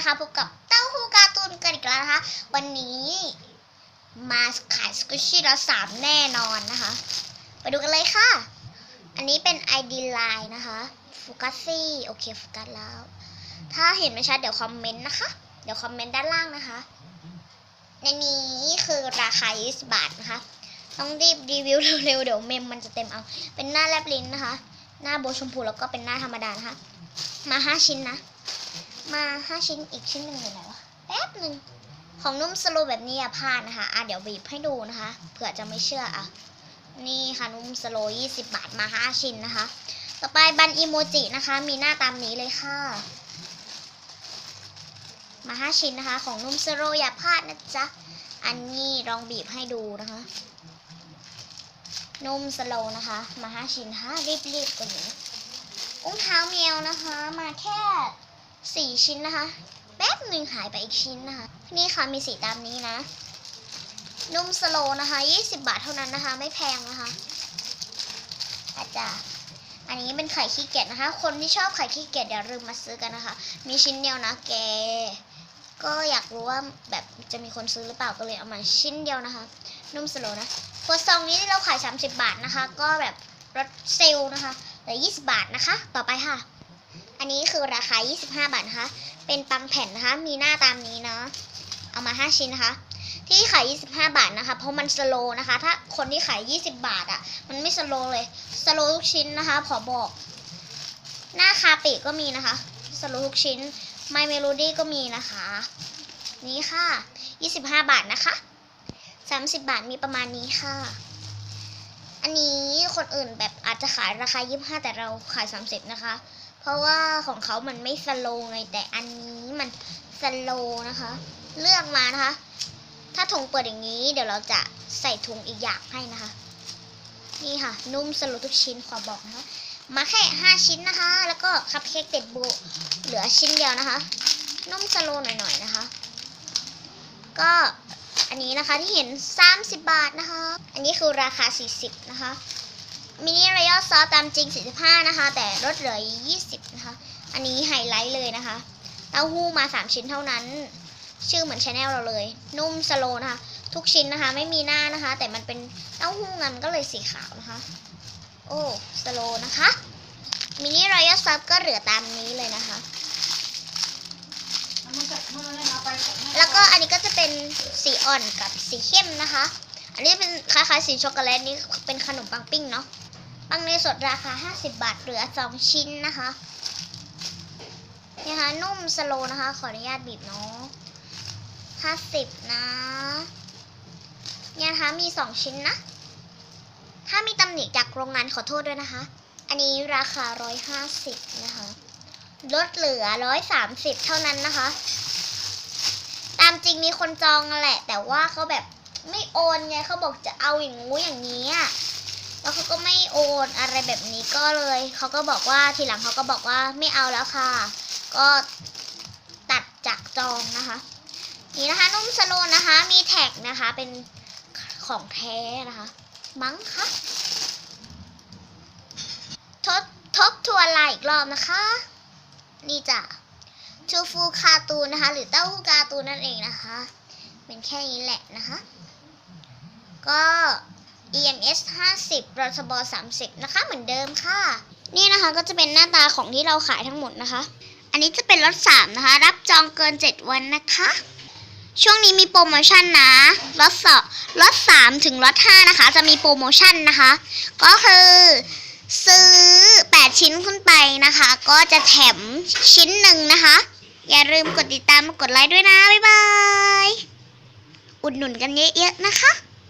นะคะพบกับเต้าหู้การ์ตูนกันอีกแล้วนะคะ วันนี้มาขายสกุชชี่ละสามแน่นอนนะคะ ไปดูกันเลยค่ะ อันนี้เป็น ID Line นะคะฟูกัสซี่โอเคฟูกัสแล้ว ถ้าเห็นไม่ชัดเดี๋ยวคอมเมนต์นะคะ เดี๋ยวคอมเมนต์ด้านล่างนะคะ ในนี้คือราคา 20 บาทนะคะ ต้องรีบรีวิวเร็วๆเดี๋ยวเมมมันจะเต็มเอา เป็นหน้าแลบลิ้นนะคะ หน้าโบชมพูแล้วก็เป็นหน้าธรรมดานะคะ มาห้าชิ้นนะ มาห้าชิ้นอีกชิ้นหนึ่งอยู่ไหนวะแป๊บหนึ่งของนุ่มสโลแบบนี้อย่าพลาดนะคะอะเดี๋ยวบีบให้ดูนะคะเผื่อจะไม่เชื่ออะนี่ค่ะนุ่มสโล20 บาทมาห้าชิ้นนะคะ ต่อไปบันอีโมจินะคะ มีหน้าตามนี้เลยค่ะ มาห้าชิ้นนะคะ ของนุ่มสโลอย่าพลาดนะจ๊ะอันนี้ลองบีบให้ดูนะคะ นุ่มสโลนะคะ มาห้าชิ้นฮะรีบๆกว่านี้อุ้งเท้าเมียวนะคะ มาแค่ สี่ชิ้นนะคะ แป๊บหนึ่งหายไปอีกชิ้นนะคะ นี่ค่ะมีสีตามนี้นะ นุ่มสโลนะคะ 20 บาทเท่านั้นนะคะ ไม่แพงนะคะอาจารย์อันนี้เป็นไข่ขี้เกียจนะคะ คนที่ชอบไข่ขี้เกียจอย่าลืมมาซื้อกันนะคะ มีชิ้นเดียวนะแก ก็อยากรู้ว่าแบบจะมีคนซื้อหรือเปล่าก็เลยเอามาชิ้นเดียวนะคะ นุ่มสโลนะขวซองนี้เราขาย 30 บาทนะคะ ก็แบบลดเซลล์นะคะเหลือ20 บาทนะคะ ต่อไปค่ะ อันนี้คือราคา 25 บาทนะคะ เป็นปังแผ่นนะคะ มีหน้าตามนี้เนาะ เอามา 5 ชิ้นนะคะ ที่ขาย 25 บาทนะคะ เพราะมันสโลว์นะคะ ถ้าคนที่ขาย 20 บาทอะ่ะ มันไม่สโลว์เลย สโลว์ทุกชิ้นนะคะ ขอบอก หน้าคาปิก็มีนะคะ สโลว์ทุกชิ้น ไมเมโลดี้ก็มีนะคะ นี่ค่ะ 25 บาทนะคะ 30 บาทมีประมาณนี้ค่ะอันนี้คนอื่นแบบอาจจะขายราคา 25 แต่เราขาย 30 นะคะ เพราะว่าของเขามันไม่สโลว์ไงแต่อันนี้มันสโลนะคะ เลือกมานะคะ ถ้าถุงเปิดอย่างนี้ เดี๋ยวเราจะใส่ถุงอีกอย่างให้นะคะ นี่ค่ะ นุ่มสโลว์ทุกชิ้นขอบอกนะคะมาแค่ 5 ชิ้นนะคะ แล้วก็คัพเค้กติดโบเหลือชิ้นเดียวนะคะ นุ่มสโลว์หน่อยๆนะคะ ก็อันนี้นะคะที่เห็น 30 บาทนะคะ อันนี้คือราคา 40 นะคะ มินิรายอซอสตามจริง 45 นะคะ แต่ลดเหลือ 20 นะคะ อันนี้ไฮไลท์เลยนะคะ เต้าหู้มา 3 ชิ้นเท่านั้น ชื่อเหมือนชาแนลเราเลย นุ่มสโลนะคะ ทุกชิ้นนะคะ ไม่มีหน้านะคะ แต่มันเป็นเต้าหู้งมันก็เลยสีขาวนะคะ โอ้สโลนะคะ มินิรายอซอสก็เหลือตามนี้เลยนะคะ แล้วก็อันนี้ก็จะเป็นสีอ่อนกับสีเข้มนะคะ อันนี้เป็นคล้ายๆสีช็อกโกแลตนี่เป็นขนมปังปิ้งเนาะ ปังเนสดราคา 50 บาทเหลือ 2 ชิ้นนะคะนี่ค่ะนุ่มสโลนะคะ ขออนุญาตบีบเนาะ50 นะเนี่ยนะคะมี 2 ชิ้นนะ ถ้ามีตำหนิจากโรงงานขอโทษด้วยนะคะ อันนี้ราคา 150 นะคะ ลดเหลือ 130 เท่านั้นนะคะ ตามจริงมีคนจองแหละ แต่ว่าเขาแบบไม่โอนไงเขาบอกจะเอาอย่างงู้อย่างนี้แล้วเขาก็ นอะไรแบบนี้ก็เลยเขาก็บอกว่าทีหลังเขาก็บอกว่าไม่เอาแล้วค่ะ ก็ตัดจากจองนะคะ นี่นะคะนุ่มสโลนนะคะมีแท็กนะคะเป็นของแท้นะคะ มั้งคะทบทบทวนลายอีกรอบนะคะ นี่จ้ะชูฟูคาตูนนะคะ หรือเต้าหู้กาตูนนั่นเองนะคะ เป็นแค่นี้แหละนะคะ ก็ EMS 50รทบ30 นะคะเหมือนเดิมค่ะ นี่นะคะก็จะเป็นหน้าตาของที่เราขายทั้งหมดนะคะ อันนี้จะเป็นรถ3นะคะ รับจองเกิน 7 วันนะคะ ช่วงนี้มีโปรโมชั่นนะรถสองรถ3ถึงรถ5นะคะ จะมีโปรโมชั่นนะคะ ก็คือซื้อ 8 ชิ้นขึ้นไปนะคะ ก็จะแถมชิ้นหนึ่งนะคะ อย่าลืมกดติดตามกดไลค์ด้วยนะ บ๊ายบาย อุดหนุนกันเยอะๆนะคะ